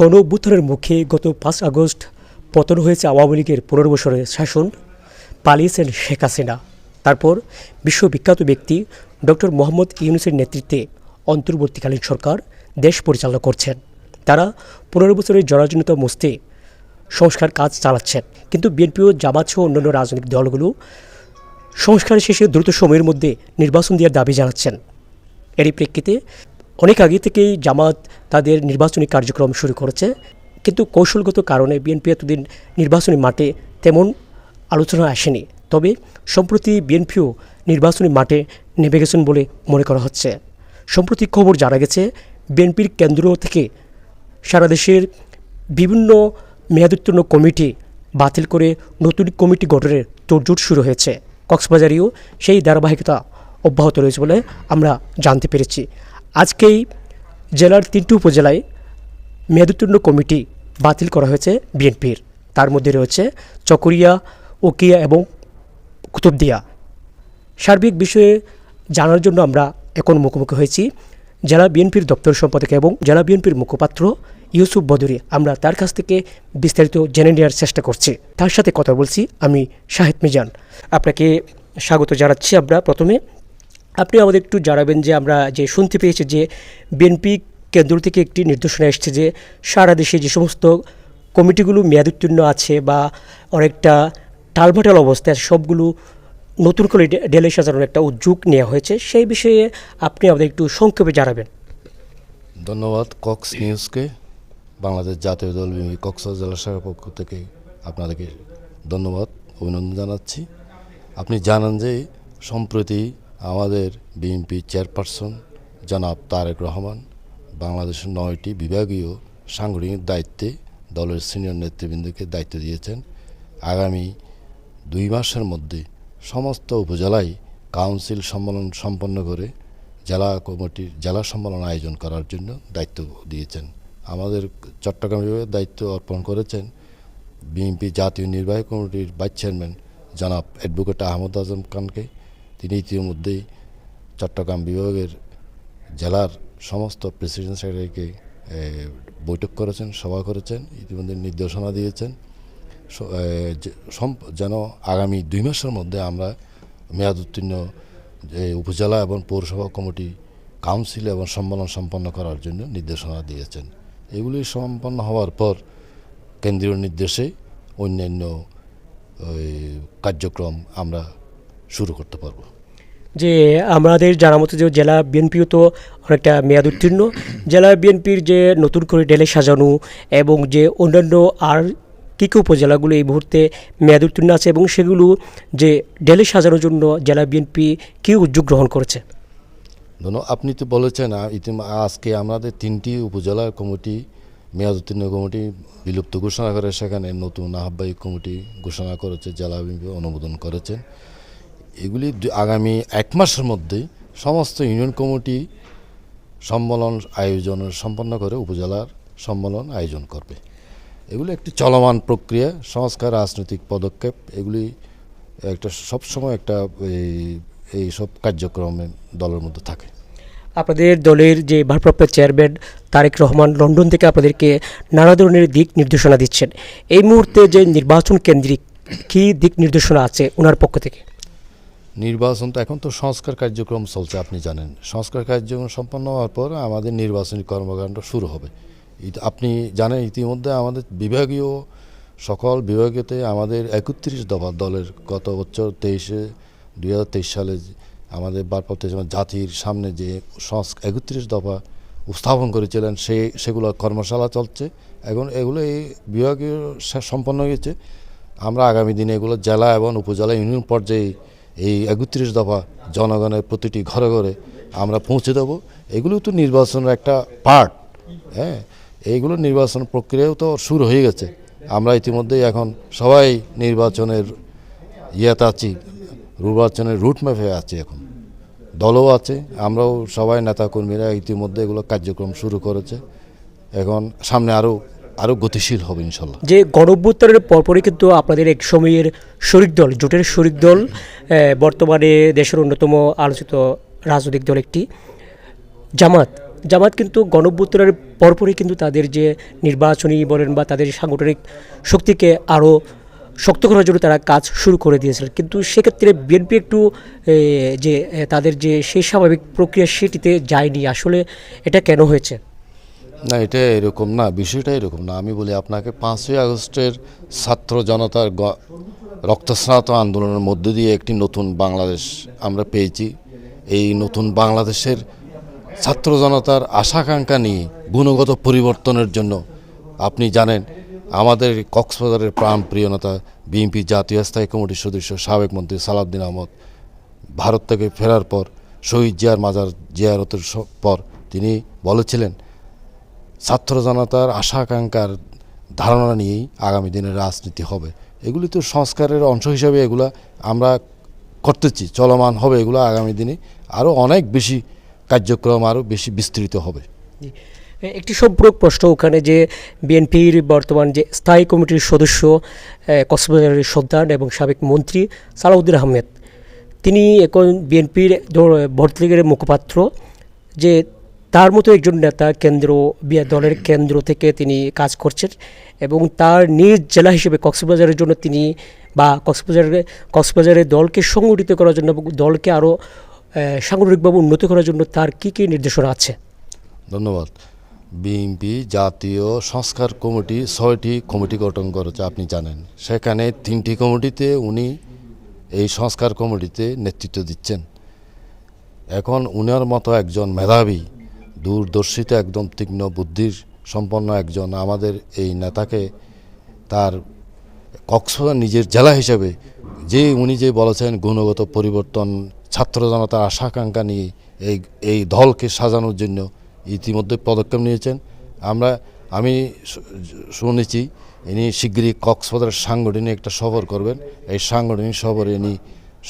গণ অভ্যুত্থানের মুখে গত পাঁচ আগস্ট পতন হয়েছে আওয়ামী লীগের পনেরো বছরের শাসন পালিয়েছেন শেখ হাসিনা। তারপর বিশ্ববিখ্যাত ব্যক্তি ডক্টর মোহাম্মদ ইউনুসের নেতৃত্বে অন্তর্বর্তীকালীন সরকার দেশ পরিচালনা করছেন। তারা পনেরো বছরের জরাজীর্ণতা মুছতে সংস্কার কাজ চালাচ্ছেন। কিন্তু বিএনপি ও জামাত সহ অন্যান্য রাজনৈতিক দলগুলো সংস্কার শেষে দ্রুত সময়ের মধ্যে নির্বাচন দেওয়ার দাবি জানাচ্ছেন। এরই প্রেক্ষিতে অনেক আগে থেকেই জামাত তাদের নির্বাচনী কার্যক্রম শুরু করেছে। কিন্তু কৌশলগত কারণে বিএনপি এতদিন নির্বাচনী মাঠে তেমন আলোচনা আসেনি। তবে সম্প্রতি বিএনপিও নির্বাচনী মাঠে নেমে গেছেন বলে মনে করা হচ্ছে। সম্প্রতি খবর জানা গেছে, বিএনপির কেন্দ্র থেকে সারা দেশের বিভিন্ন মেয়াদোত্তীর্ণ কমিটি বাতিল করে নতুন কমিটি গঠনের তোড়জোড় শুরু হয়েছে। কক্সবাজারেও সেই ধারাবাহিকতা অব্যাহত রয়েছে বলে আমরা জানতে পেরেছি। আজকেই জেলার তিনটি উপজেলায় মেয়াদোত্তীর্ণ কমিটি বাতিল করা হয়েছে বিএনপির। তার মধ্যে রয়েছে চকরিয়া ওকিয়া এবং কুতুবদিয়া। সার্বিক বিষয়ে জানার জন্য আমরা এখন মুখোমুখি হয়েছি। জেলা বিএনপির দপ্তর সম্পাদক এবং জেলা বিএনপির মুখপাত্র ইউসুফ বদরি আমরা তার কাছ থেকে বিস্তারিত জেনে নেওয়ার চেষ্টা করছি। তার সাথে কথা বলছি আমি শাহেদ মিজান। আপনাকে স্বাগত জানাচ্ছি আমরা প্রথমে। আপনি আমাদের একটু জানাবেন যে আমরা যে শুনতে পেয়েছি যে বিএনপি কেন্দ্র থেকে একটি নির্দেশনা এসছে যে সারা দেশে যে সমস্ত কমিটিগুলো মেয়াদোত্তীর্ণ আছে বা অনেকটা টালভাটাল অবস্থায় সবগুলো নতুন করে ডেলে সাজানোর একটা উদ্যোগ নেওয়া হয়েছে, সেই বিষয়ে আপনি আমাদের একটু সংক্ষেপে জানাবেন। ধন্যবাদ কক্স নিউজকে, বাংলাদেশ জাতীয় দল বিএনপি কক্সবাজার জেলা শাখার পক্ষ থেকে আপনাদেরকে ধন্যবাদ, অভিনন্দন জানাচ্ছি। আপনি জানান যে সম্প্রতি আমাদের বিএনপি চেয়ারপারসন জনাব তারেক রহমান, বাংলাদেশের নয়টি বিভাগীয় সাংগঠনিক দায়িত্বে দলের সিনিয়র নেতৃবৃন্দকে দায়িত্ব দিয়েছেন। আগামী দুই মাসের মধ্যে সমস্ত উপজেলায় কাউন্সিল সম্মেলন সম্পন্ন করে জেলা কমিটির জেলা সম্মেলন আয়োজন করার জন্য দায়িত্ব দিয়েছেন। আমাদের চট্টগ্রাম বিভাগের দায়িত্ব অর্পণ করেছেন বিএনপি জাতীয় নির্বাহী কমিটির ভাইস চেয়ারম্যান জনাব অ্যাডভোকেট আহমদ আজম খানকে। তিনি ইতিমধ্যেই চট্টগ্রাম বিভাগের জেলার সমস্ত প্রেসিডেন্ট সেক্রেটারিকে বৈঠক করেছেন, সভা করেছেন, ইতিমধ্যে নির্দেশনা দিয়েছেন। যেন আগামী দুই মাসের মধ্যে আমরা মেয়াদ উত্তীর্ণ উপজেলা এবং পৌরসভা কমিটি কাউন্সিল এবং সম্মেলন সম্পন্ন করার জন্য নির্দেশনা দিয়েছেন। এগুলি সম্পন্ন হওয়ার পর কেন্দ্রীয় নির্দেশে অন্যান্য কার্যক্রম আমরা শুরু করতে পারব। যে আমাদের জানা মতো যে জেলা বিএনপিও তো অনেকটা মেয়াদ উত্তীর্ণ। জেলা বিএনপির যে নতুন করে ডেলে সাজানো এবং যে অন্যান্য আর কী কী উপজেলাগুলো এই মুহূর্তে মেয়াদ উত্তীর্ণ আছে এবং সেগুলো যে ডেলে সাজানোর জন্য জেলা বিএনপি কী উদ্যোগ গ্রহণ করেছে? আপনি তো বলেছেন আজকে আমাদের তিনটি উপজেলা কমিটি মেয়াদ উত্তীর্ণ কমিটি বিলুপ্ত ঘোষণা করে সেখানে নতুন আহ্বায়ক কমিটি ঘোষণা করেছে জেলা বিএনপি অনুমোদন করেছেন। এগুলি আগামী এক মাসের মধ্যেই সমস্ত ইউনিয়ন কমিটি সম্মেলন আয়োজন সম্পন্ন করে উপজেলার সম্মেলন আয়োজন করবে। এগুলি একটি চলমান প্রক্রিয়া, সংস্কার, রাজনৈতিক পদক্ষেপ। এগুলি একটা সবসময় একটা, এই এই সব কার্যক্রমে দলের মধ্যে থাকে। আপনাদের দলের যে ভারপ্রাপ্ত চেয়ারম্যান তারেক রহমান লন্ডন থেকে আপনাদেরকে নানা ধরনের দিক নির্দেশনা দিচ্ছেন। এই মুহূর্তে যে নির্বাচন কেন্দ্রিক কী দিক নির্দেশনা আছে ওনার পক্ষ থেকে? নির্বাচন তো এখন তো সংস্কার কার্যক্রম চলছে, আপনি জানেন। সংস্কার কার্যক্রম সম্পন্ন হওয়ার পর আমাদের নির্বাচনী কর্মকাণ্ড শুরু হবে। আপনি জানেন ইতিমধ্যে আমাদের বিভাগীয়, সকল বিভাগীয়তে আমাদের একত্রিশ দফা দলের গত বছর তেইশে, দুই হাজার তেইশ সালে আমাদের চেয়ারম্যান জাতির সামনে যে একত্রিশ দফা উপস্থাপন করেছিলেন, সে সেগুলো কর্মশালা চলছে। এখন এগুলো এই বিভাগীয় সম্পন্ন হয়েছে। আমরা আগামী দিনে এগুলো জেলা এবং উপজেলা ইউনিয়ন পর্যায়ে এই একত্রিশ দফা জনগণের প্রতিটি ঘরে ঘরে আমরা পৌঁছে দেবো। এগুলো তো নির্বাচনের একটা পার্ট হ্যাঁ? এইগুলো নির্বাচন প্রক্রিয়াও তো শুরু হয়ে গেছে। আমরা ইতিমধ্যেই এখন সবাই নির্বাচনের ইয়েতে আছি, নির্বাচনের রুট ম্যাপে আছি এখন। দলও আছে, আমরাও সবাই নেতাকর্মীরা ইতিমধ্যে এগুলো কার্যক্রম শুরু করেছে। এখন সামনে আরও আরও গতিশীল হবে ইনশাল্লাহ যে গণঅভ্যুত্থানের পরপরই কিন্তু আপনাদের এক সময়ের শরিক দল, জোটের শরিক দল বর্তমানে দেশের অন্যতম আলোচিত রাজনৈতিক দল একটি জামাত। জামাত কিন্তু গণভ্যুত্থানের পরপরই কিন্তু তাদের যে নির্বাচনী বলেন বা তাদের সাংগঠনিক শক্তিকে আরও শক্ত করার জন্য তারা কাজ শুরু করে দিয়েছিল কিন্তু সেক্ষেত্রে বিএনপি একটু যে তাদের যে সেই স্বাভাবিক প্রক্রিয়া সেটিতে যায়নি। আসলে এটা কেন হয়েছে? না, এটা এরকম না, বিষয়টা এরকম না। আমি বলি আপনাকে পাঁচই আগস্টের ছাত্র জনতার রক্তস্নাত আন্দোলনের মধ্য দিয়ে একটি নতুন বাংলাদেশ আমরা পেয়েছি। এই নতুন বাংলাদেশের ছাত্র জনতার আশাকাঙ্ক্ষা নিয়ে, গুণগত পরিবর্তনের জন্য আপনি জানেন, আমাদের কক্সবাজারের প্রাণপ্রিয় নেতা, বিএনপি জাতীয় স্থায়ী কমিটির সদস্য সাবেক মন্ত্রী সালাউদ্দিন আহমদ, ভারত থেকে ফেরার পর, শহীদ জিয়ার মাজার জিয়ারতের পর তিনি বলেছিলেন ছাত্র জনতার আশা আকাঙ্ক্ষার ধারণা নিয়েই আগামী দিনের রাজনীতি হবে। এগুলি তো সংস্কারের অংশ হিসাবে এগুলা আমরা করতেছি, চলমান হবে এগুলো আগামী দিনে। আরও অনেক বেশি কার্যক্রম আরও বেশি বিস্তৃত হবে। একটি সম্পূরক প্রশ্ন ওখানে যে বিএনপির বর্তমান যে স্থায়ী কমিটির সদস্য কক্সবাজারের সন্তান এবং সাবেক মন্ত্রী সালাউদ্দিন আহমেদ, তিনি এখন বিএনপির ভর্তিলীগের মুখপাত্র যে তার মতো একজন নেতা কেন্দ্র বি- দলের কেন্দ্র থেকে তিনি কাজ করছেন এবং তার নিজ জেলা হিসেবে কক্সবাজারের জন্য তিনি বা কক্সবাজারের কক্সবাজারের দলকে সংগঠিত করার জন্য এবং দলকে আরও সাংগঠনিকভাবে উন্নত করার জন্য তার কী কী নির্দেশনা আছে? ধন্যবাদ। বিএনপি জাতীয় সংস্কার কমিটি ছয়টি কমিটি গঠন করেছে আপনি জানেন। সেখানে তিনটি কমিটিতে উনি এই সংস্কার কমিটিতে নেতৃত্ব দিচ্ছেন। এখন উনার মতো একজন মেধাবী দূরদর্শিতা একদম তীক্ষ্ণ বুদ্ধির সম্পন্ন একজন আমাদের এই নেতাকে তার কক্সবাজার নিজের জেলা হিসেবে যে উনি যে বলেছেন গুণগত পরিবর্তন, ছাত্র জনতার আশা আকাঙ্ক্ষা নিয়ে এই এই দলকে সাজানোর জন্য ইতিমধ্যে পদক্ষেপ নিয়েছেন। আমরা, আমি শুনেছি ইনি শিগগিরই কক্সবাজারের সাংগঠনিক একটা সফর করবেন। এই সাংগঠনিক সফরে ইনি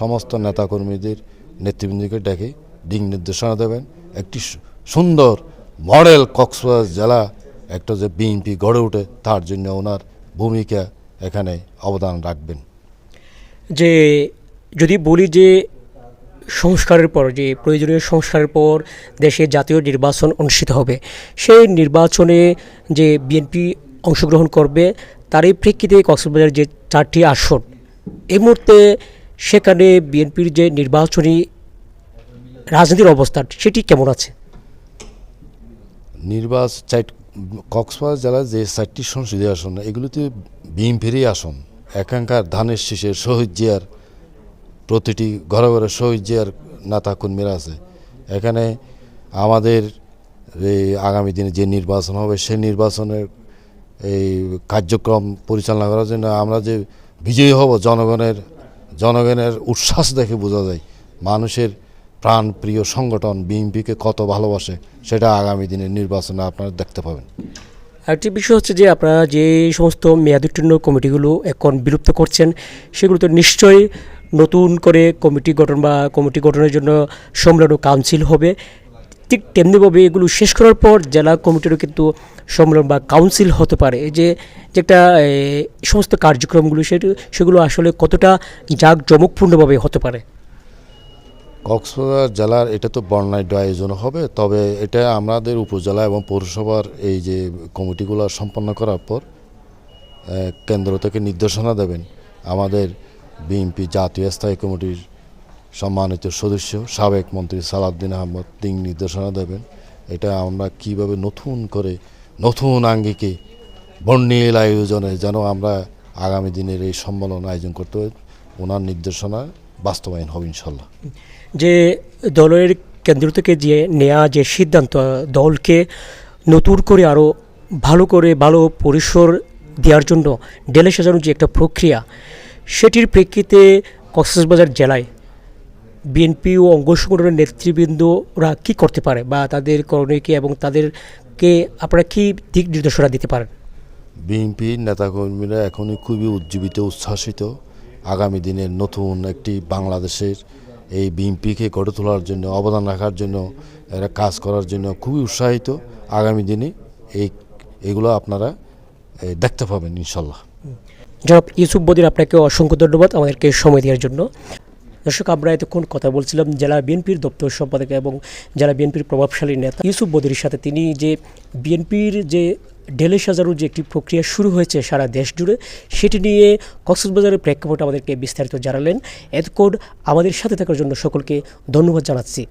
সমস্ত নেতাকর্মীদের নেতৃবৃন্দকে ডেকে দিক নির্দেশনা দেবেন। একটি সুন্দর মডেল কক্সবাজার জেলা, একটা যে বিএনপি গড়ে ওঠে, তার জন্য ওনার ভূমিকা এখানে অবদান রাখবেন। যে যদি বলি যে সংস্কারের পর, যে প্রয়োজনীয় সংস্কারের পর দেশে জাতীয় নির্বাচন অনুষ্ঠিত হবে, সেই নির্বাচনে যে বিএনপি অংশগ্রহণ করবে তারই প্রেক্ষিতে কক্সবাজার যে চারটি আসন এই মুহূর্তে সেখানে বিএনপির যে নির্বাচনী রাজনীতির অবস্থান, সেটি কেমন আছে? নির্বাচন চাইট, কক্সবাজার জেলার যে চারটি সংসদীয় আসন, এগুলিতে বিএনপিরই আসন। এখানকার ধানের শীষের শহীদ জিয়ার, প্রতিটি ঘরে ঘরে শহীদ জিয়ার নেতা কর্মীরা আছে। এখানে আমাদের এই আগামী দিনে যে নির্বাচন হবে, সেই নির্বাচনের এই কার্যক্রম পরিচালনা করার জন্য আমরা যে বিজয়ী হব, জনগণের জনগণের উচ্ছ্বাস দেখে বোঝা যায়। মানুষের প্রাণ প্রিয় সংগঠন বিএনপিকে কত ভালোবাসে, সেটা আগামী দিনের নির্বাচনে আপনারা দেখতে পাবেন। আরেকটি বিষয় হচ্ছে যে আপনারা যে সমস্ত মেয়াদোত্তীর্ণ কমিটিগুলো এখন বিলুপ্ত করছেন, সেগুলো তো নিশ্চয়ই নতুন করে কমিটি গঠন বা কমিটি গঠনের জন্য সম্মেলন কাউন্সিল হবে। ঠিক তেমনিভাবে এগুলো শেষ করার পর জেলা কমিটিরও কিন্তু সম্মেলন বা কাউন্সিল হতে পারে। যে যে একটা সমস্ত কার্যক্রমগুলো সেগুলো আসলে কতটা জাঁকজমকপূর্ণভাবে হতে পারে? কক্সবাজার জেলার, এটা তো বর্ণাঢ্য আয়োজন হবে, তবে এটা আমাদের উপজেলা এবং পৌরসভার এই যে কমিটিগুলো সম্পন্ন করার পর কেন্দ্র থেকে নির্দেশনা দেবেন আমাদের বিএনপি জাতীয় স্থায়ী কমিটির সম্মানিত সদস্য, সাবেক মন্ত্রী সালাউদ্দিন আহমদ দিক নির্দেশনা দেবেন। এটা আমরা কীভাবে নতুন করে, নতুন আঙ্গিকে বর্ণিল আয়োজনে যেন আমরা আগামী দিনের এই সম্মেলন আয়োজন করতে ওনার নির্দেশনা বাস্তবায়ন হবে ইনশাল্লাহ। যে দলের কেন্দ্র থেকে যে নেওয়া যে সিদ্ধান্ত, দলকে নতুন করে আরও ভালো করে, ভালো পরিসর দেওয়ার জন্য, ডেলে সাজানোর যে একটা প্রক্রিয়া, সেটির প্রেক্ষিতে কক্সবাজার জেলায় বিএনপি ও অঙ্গ সংগঠনের নেতৃবৃন্দরা কী করতে পারে বা তাদের করণীয় কী এবং তাদেরকে আপনারা কী দিক নির্দেশনা দিতে পারেন? বিএনপির নেতাকর্মীরা এখনই খুবই উজ্জীবিত, উচ্ছ্বাসিত। আগামী দিনের নতুন একটি বাংলাদেশের এই বিএনপিকে গড়ে তোলার জন্য, অবদান রাখার জন্য, এরা কাজ করার জন্য খুবই উৎসাহিত। আগামী দিনে এই, এগুলো আপনারা দেখতে পাবেন ইনশাল্লাহ। জনাব ইউসুফ বদির, আপনাকে অসংখ্য ধন্যবাদ আমাদেরকে সময় দেওয়ার জন্য। দর্শক, আমরা এতক্ষণ কথা বলছিলাম জেলা বিএনপির দপ্তর সম্পাদক এবং জেলা বিএনপির প্রভাবশালী নেতা ইউসুফ বদির সাথে। তিনি যে বিএনপির যে ঢেলে সাজানোর যে একটি প্রক্রিয়া শুরু হয়েছে সারা দেশ জুড়ে, সেটি নিয়ে কক্সবাজারের প্রেক্ষাপট আমাদেরকে বিস্তারিত জানালেন। এতক্ষণ আমাদের সাথে থাকার জন্য সকলকে ধন্যবাদ জানাচ্ছি।